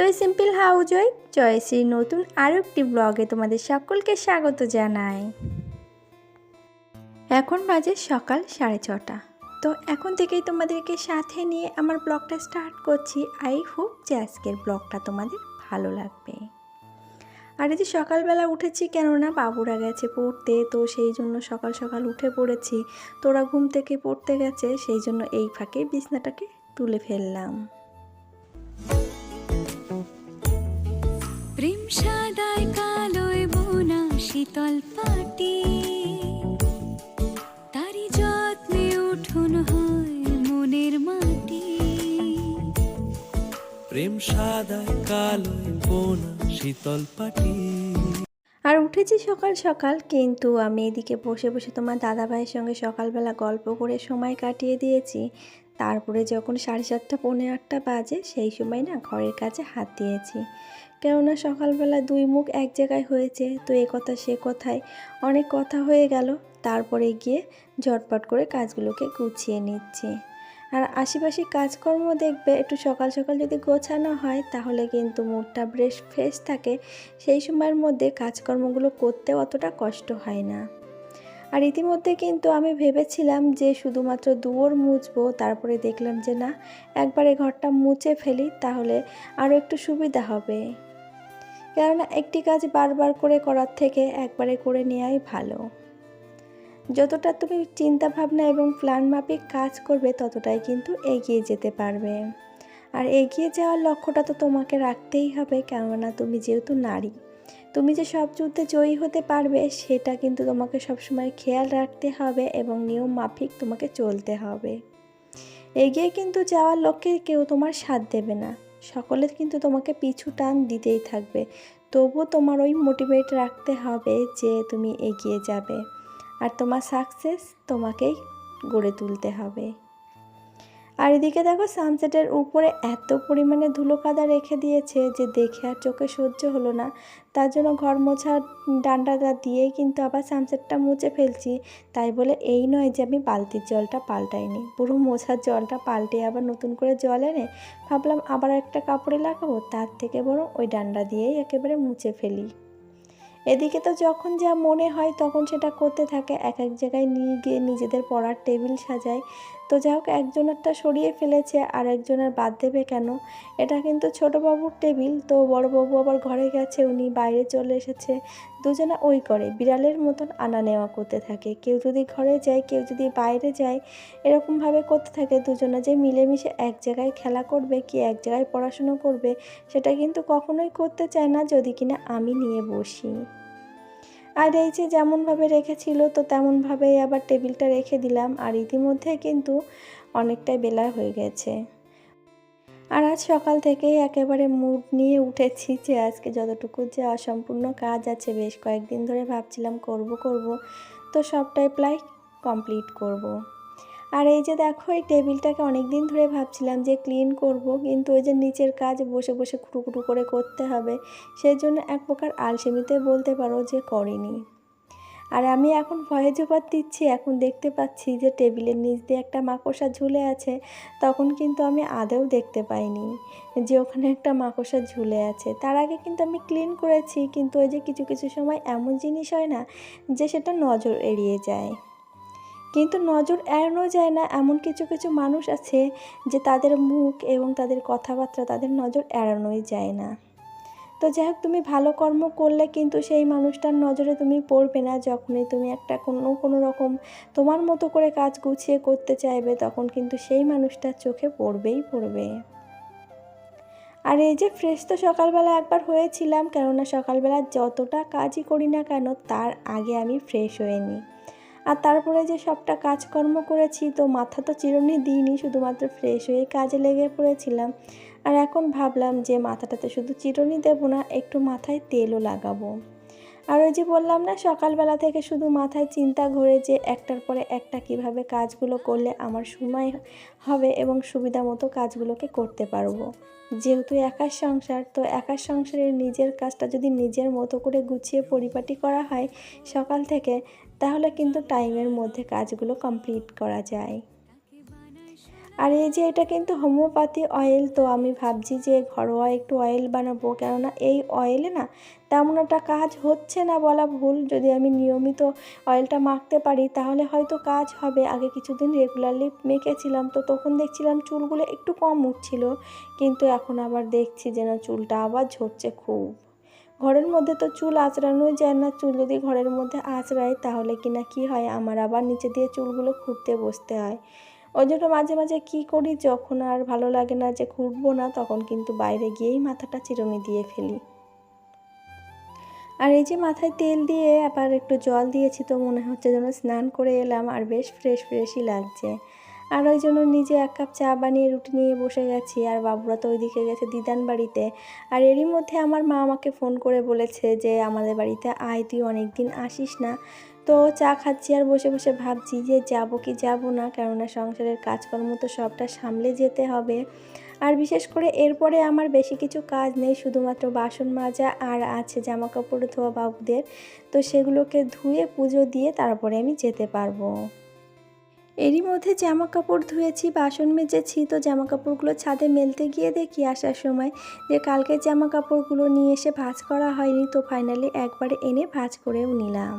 তো এই simple house wife Jayashree নতুন আরও একটি ব্লগে তোমাদের সকলকে স্বাগত জানাই। এখন বাজে সকাল সাড়ে ছটা। তো এখন থেকেই তোমাদেরকে সাথে নিয়ে আমার ব্লগটা স্টার্ট করছি। আই হোপ যে আজকের ব্লগটা তোমাদের ভালো লাগবে। আর এই যে সকালবেলা উঠেছি কেননা বাবুরা গেছে পড়তে, তো সেই জন্য সকাল সকাল উঠে পড়েছি। তোরা ঘুম থেকে পড়তে গেছে, সেই জন্য এই ফাঁকে বিছনাটাকে তুলে ফেললাম। শীতল পাটি তারি যত্নে উঠুন হয় মনের মাটি। প্রেম সাদায় কালোয় বোনা শীতল পাটি। আর উঠেছি সকাল সকাল কিন্তু আমি এদিকে বসে বসে তোমার দাদা ভাইয়ের সঙ্গে সকালবেলা গল্প করে সময় কাটিয়ে দিয়েছি। তারপরে যখন সাড়ে সাতটা, পৌনে আটটা বাজে, সেই সময় না ঘরের কাছে হাত দিয়েছি। কেননা সকালবেলা দুই মুখ এক জায়গায় হয়েছে, তো এ কথা সে কথায় অনেক কথা হয়ে গেল। তারপরে গিয়ে ঝটপট করে কাজগুলোকে গুছিয়ে নিচ্ছি। আর আশেপাশে কাজকর্ম দেখবে, একটু সকাল সকাল যদি গোছানো হয়, তাহলে কিন্তু মুডটা বেশ ফ্রেশ থাকে। সেই সময়ের মধ্যে কাজকর্মগুলো করতে অতটা কষ্ট হয় না। আর ইতিমধ্যে কিন্তু আমি ভেবেছিলাম যে শুধুমাত্র দুয়োর মুছবো, তারপরে দেখলাম যে না, একবারে ঘরটা মুছে ফেলি, তাহলে আরও একটু সুবিধা হবে। কেননা একটি কাজ বারবার করে করার থেকে একবারে করে নেওয়াই ভালো। যতটা তুমি চিন্তা ভাবনা এবং প্ল্যান মাফিক কাজ করবে, ততটাই কিন্তু এগিয়ে যেতে পারবে। আর এগিয়ে যাওয়ার লক্ষ্যটা তো তোমাকে রাখতেই হবে, কেননা তুমি যেহেতু নারী। তুমি যে সব যুদ্ধে জয়ী হতে পারবে, সেটা কিন্তু তোমাকে সবসময় খেয়াল রাখতে হবে এবং নিয়ম মাফিক তোমাকে চলতে হবে। এগিয়ে কিন্তু যাওয়ার লক্ষ্যে কেউ তোমার সাথ দেবে না। সকলে কিন্তু তোমাকে পিছু টান দিতেই থাকবে। তবুও তোমার ওই মোটিভেট রাখতে হবে যে তুমি এগিয়ে যাবে। আর তোমার সাকসেস তোমাকেই গড়ে তুলতে হবে। আর এদিকে দেখো সানসেটের উপরে এত পরিমাণে ধুলো কাদা রেখে দিয়েছে যে দেখে আর চোখে সহ্য হলো না। তার জন্য ঘর মোছার ডান্ডাটা দিয়েই কিন্তু আবার সানসেটটা মুছে ফেলছি। তাই বলে এই নয় যে আমি বালতির জলটা পাল্টাইনি, পুরো মোছার জলটা পাল্টে আবার নতুন করে জল এনে ভাবলাম আবার একটা কাপড়ে লাগাবো, তার থেকে বরং ওই ডান্ডা দিয়েই একেবারে মুছে ফেলি। এদিকে তো যখন যা মনে হয় তখন সেটা করতে থাকে, এক এক জায়গায় নিয়ে গিয়ে নিজেদের পড়ার টেবিল সাজায় তো যাই হোক, একজনেরটা সরিয়ে ফেলেছে আর একজনের বাদ দেবে কেন? এটা কিন্তু ছোট বাবুর টেবিল, তো বড় বাবু আবার ঘরে গেছে, উনি বাইরে চলে এসেছে। দুজনে ওই করে, বিড়ালের মতন আনা নেওয়া করতে থাকে। কেউ যদি ঘরে যায়, কেউ যদি বাইরে যায়, এরকমভাবে করতে থাকে দুজনে যে মিলেমিশে এক জায়গায় খেলা করবে, কি এক জায়গায় পড়াশুনো করবে, সেটা কিন্তু কখনোই করতে চায় না যদি কিনা আমি নিয়ে বসি। আর এই যে যেমনভাবে রেখেছিল, তো তেমনভাবেই আবার টেবিলটা রেখে দিলাম। আর ইতিমধ্যে কিন্তু অনেকটাই বেলা হয়ে গেছে। আর আজ সকাল থেকেই একেবারে মুড নিয়ে উঠেছি যে আজকে যতটুকু যে অসম্পূর্ণ কাজ আছে, বেশ কয়েকদিন ধরে ভাবছিলাম করব করব। তো সবটাই প্রায় কমপ্লিট করব। আর এই যে দেখো, এই টেবিলটাকে অনেক দিন ধরে ভাবছিলাম যে ক্লিন করব, কিন্তু ওই যে নিচের কাজ বসে বসে খুটুকুটু করে করতে হবে সেই জন্য এক প্রকার আলসেমিতে বলতে পারো যে করিনি। আর আমি এখন ভয়ে জোপাত দিচ্ছি, এখন দেখতে পাচ্ছি যে টেবিলের নিচ দিয়ে একটা মাকড়সা ঝুলে আছে, তখন কিন্তু আমি আদেও দেখতে পাইনি যে ওখানে একটা মাকড়সা ঝুলে আছে। তার আগে কিন্তু আমি ক্লিন করেছি, কিন্তু ওই যে কিছু কিছু সময় এমন জিনিস হয় না যে সেটা নজর এড়িয়ে যায়। কিন্তু নজর এড়ানো যায় না। এমন কিছু কিছু মানুষ আছে যে তাদের মুখ এবং তাদের কথাবার্তা তাদের নজর এড়ানোই যায় না। তো যাই হোক, তুমি ভালো কর্ম করলে কিন্তু সেই মানুষটার নজরে তুমি পড়বে না। যখনই তুমি একটা কোনো কোনো রকম তোমার মতো করে কাজ গুছিয়ে করতে চাইবে, তখন কিন্তু সেই মানুষটার চোখে পড়বেই পড়বে। আর এই যে ফ্রেশ তো সকালবেলা একবার হয়েছিলাম, কেননা সকালবেলা যতটা কাজই করি না কেন, তার আগে আমি ফ্রেশ হয়ে নিই। আর তারপরে যে সবটা কাজকর্ম করেছি, তো মাথা তো চিরুনি দিইনি, শুধুমাত্র ফ্রেশ হয়ে কাজে লেগে পড়েছিলাম। আর এখন ভাবলাম যে মাথাটাতে শুধু চিরুনি দেবো না, একটু মাথায় তেলও লাগাবো। আর ওই যে বললাম না, সকালবেলা থেকে শুধু মাথায় চিন্তা ঘুরে যে একটার পরে একটা কীভাবে কাজগুলো করলে আমার সময় হবে এবং সুবিধা মতো কাজগুলোকে করতে পারব। যেহেতু একার সংসার, তো একার সংসারের নিজের কাজটা যদি নিজের মতো করে গুছিয়ে পরিপাটি করা হয় সকাল থেকে, তাহলে কিন্তু টাইমের মধ্যে কাজগুলো কমপ্লিট করা যায়। আর এই যে এটা কিন্তু হোমিওপ্যাথি অয়েল, তো আমি ভাবছি যে ঘরোয়া একটু অয়েল বানাবো। কেননা এই অয়েলে না তেমন একটা কাজ হচ্ছে না বলা ভুল। যদি আমি নিয়মিত অয়েলটা মাখতে পারি, তাহলে হয়তো কাজ হবে। আগে কিছুদিন রেগুলারলি মেখেছিলাম, তো তখন দেখছিলাম চুলগুলো একটু কম উঠছিল। কিন্তু এখন আবার দেখছি যে না, চুলটা আবার ঝরছে খুব। ঘরের মধ্যে তো চুল আঁচড়ানোই যায় না। চুল যদি ঘরের মধ্যে আঁচড়ায়, তাহলে কিনা কি হয়? আমার আবার নিচে দিয়ে চুলগুলো খুঁড়তে বসতে হয়। ওই জন্য মাঝে মাঝে কী করি, যখন আর ভালো লাগে না যে ঘুরবো না, তখন কিন্তু বাইরে গিয়েই মাথাটা চিরুনি দিয়ে ফেলি। আর এই যে মাথায় তেল দিয়ে আবার একটু জল দিয়েছি তো মনে হচ্ছে যেন স্নান করে এলাম, আর বেশ ফ্রেশ ফ্রেশই লাগছে। আর ওই জন্য নিজে এক কাপ চা বানিয়ে রুটি নিয়ে বসে গেছি, আর বাবুরা তো ওইদিকে গেছে দিদান বাড়িতে। আর এরই মধ্যে আমার মা আমাকে ফোন করে বলেছে যে, আমাদের বাড়িতে আয়, তুই অনেক দিন আসিস না। তো চা খাচ্ছি আর বসে বসে ভাবছি যে যাব কি যাব না, কেননা সংসারের কাজকর্ম তো সবটা সামলে যেতে হবে। আর বিশেষ করে এরপরে আমার বেশি কিছু কাজ নেই, শুধুমাত্র বাসন মাজা আর আছে জামা কাপড় ধোয়া বাবুদের। তো সেগুলোকে ধুয়ে, পুজো দিয়ে তারপরে আমি যেতে পারব। এরই মধ্যে জামা কাপড় ধুয়েছি, বাসন মেজেছি, তো জামা কাপড়গুলো ছাদে মেলতে গিয়ে দেখি আসার সময় যে কালকে জামা কাপড়গুলো নিয়ে এসে ভাঁজ করা হয়নি, তো ফাইনালি একবারে এনে ভাঁজ করেও নিলাম।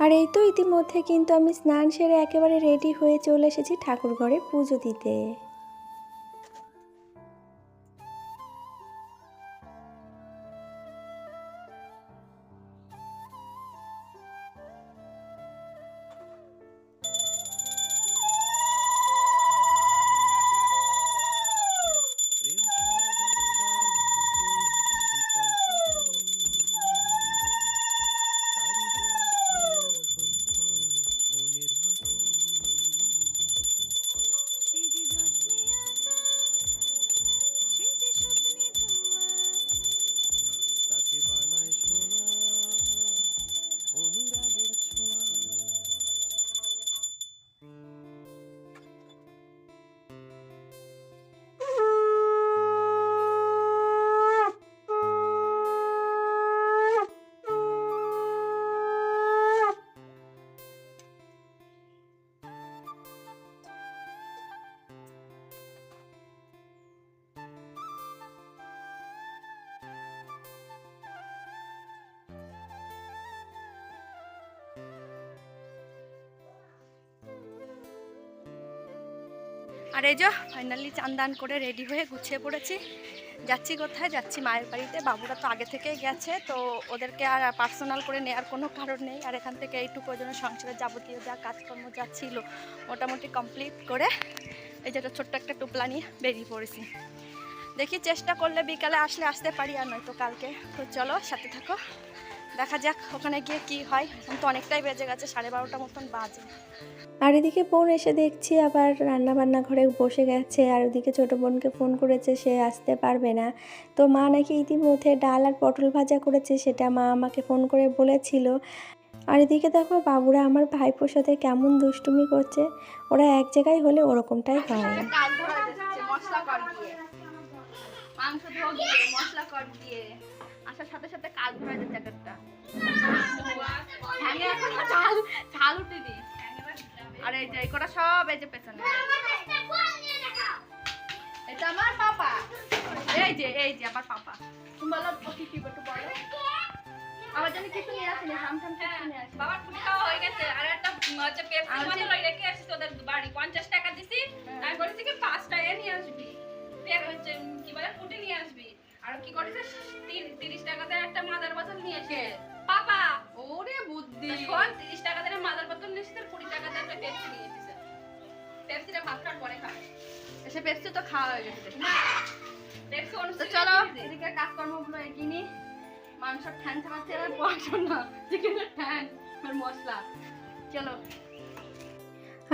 আর এই তো ইতিমধ্যে কিন্তু আমি স্নান সেরে একেবারে রেডি হয়ে চলে এসেছি ঠাকুর ঘরে পুজো দিতে। আর এই যে ফাইনালি চান্দান করে রেডি হয়ে গুছিয়ে পড়েছি। যাচ্ছি কোথায়? যাচ্ছি মায়ের বাড়িতে। বাবুরা তো আগে থেকেই গেছে, তো ওদেরকে আর পার্সোনাল করে নেওয়ার কোনো কারণ নেই। আর এখান থেকে এইটুকু জন্য সংসারের যাবতীয় যা কাজকর্ম যা ছিল, মোটামুটি কমপ্লিট করে এই যে ছোট্ট একটা টুপলা নিয়ে বেরিয়ে পড়েছি। দেখি চেষ্টা করলে বিকালে আসলে আসতে পারি আর নয়তো কালকে। তো চলো, সাথে থাকো। দেখা যাক ওখানে গিয়ে কি হয়। এখন তো অনেকটাই বেজে গেছে, সাড়ে বারোটা মতন বাজে। আর এদিকে বোন এসে দেখছি আবার রান্না বান্না ঘরে বসে গেছে, আর ওদিকে ছোটো বোনকে ফোন করেছে, সে আসতে পারবে না। তো মা নাকি ইতিমধ্যে ডাল আর পটল ভাজা করেছে, সেটা মা আমাকে ফোন করে বলেছিল। আর এদিকে দেখো, বাবুরা আমার ভাইপোর সাথে কেমন দুষ্টুমি করছে। ওরা এক জায়গায় হলে ওরকমটাই হয়। আসার সাথে সাথে ধরা যাচ্ছে একটা আর এই যে এই কটা সব এই যে পেছনে। এটা আমার পাপা। এই যে এই যে আমার পাপা। তুমি বলো কি কি একটু বলো আমার জন্য কিছু নিয়ে আসিনি হাম থাম কিছু নিয়ে আসি বাবার পুরি খাওয়া হয়ে গেছে। আর একটা হচ্ছে পেপসি আমি বোতল রেখে আসিস তোদের বাড়ি। পঞ্চাশ টাকা দিছি। আমি বলেছি কি পাঁচ টাকা নিয়ে আসবি। পেপ হচ্ছে কি বলে ফুটে নিয়ে আসবি। আর কি করেছিস তিন- তিরিশ টাকাতে একটা মাদার বোতল নিয়ে এসে পাপা! ওরে বুদ্ধি। শোন পেপসিটা ভাত খাওয়ার পরে খাবে। এসে পেপসি তো খাওয়া হয়ে গেছে না পেপসি অনুষ্ঠান চলো এদিকে কাজকর্মগুলো এগিয়ে মাংস ঠ্যান চাপাচ্ছে এবার পড়াশোনা চিকেনের ঠ্যান আর মশলা। চলো।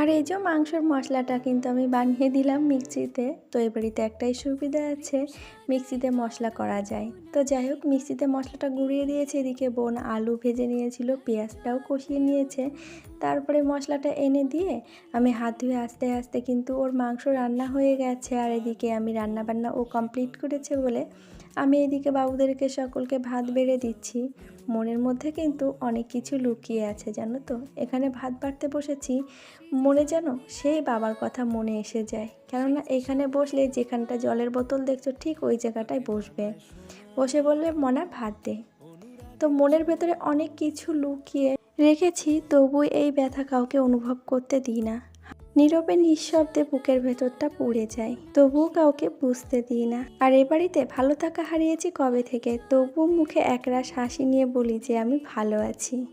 আর এই যে মাংসর মশলাটা কিন্তু আমি বানিয়ে দিলাম মিক্সিতে। তো এই বাড়িতে একটাই সুবিধা আছে, মিক্সিতে মশলা করা যায়। তো যাই হোক, মিক্সিতে মশলাটা গুঁড়িয়ে দিয়েছে, এদিকে বোন আলু ভেজে নিয়েছিল, পেঁয়াজটাও কষিয়ে নিয়েছে। তারপরে মশলাটা এনে দিয়ে আমি হাত ধুয়ে আস্তে আস্তে কিন্তু ওর মাংস রান্না হয়ে গেছে, আর এদিকে আমি রান্না বান্না ও কমপ্লিট করেছে বলে আমি এদিকে বাবুদেরকে সকলকে ভাত বেড়ে দিচ্ছি। মনের মধ্যে কিন্তু অনেক কিছু লুকিয়ে আছে, জানো তো? এখানে ভাত বাড়তে বসেছি, মনে যেন সেই বাবার কথা মনে এসে যায়। কেননা এখানে বসলে যেখানটা জলের বোতল দেখছ, ঠিক ওই জায়গাটায় বসবে। বসে বলবে, মনা, ভাত দে। তো মনের ভেতরে অনেক কিছু লুকিয়ে রেখেছি তবু এই ব্যথা কাউকে অনুভব করতে দিই না। নীরবে নিঃশব্দে বুকের ভেতরটা পুড়ে যায়। তবুও কাউকে বুঝতে দিই না। আর এ বাড়িতে ভালো থাকা হারিয়েছি কবে থেকে? তবুও মুখে একরাশ হাসি নিয়ে বলি যে আমি ভালো আছি।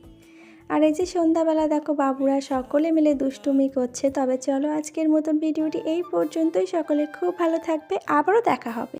আর এই যে সন্ধ্যাবেলা দেখো বাবুরা সকলে মিলে দুষ্টুমি করছে, তবে চলো আজকের মতন ভিডিওটি এই পর্যন্তই। সকলে খুব ভালো থাকবে। আবারও দেখা হবে।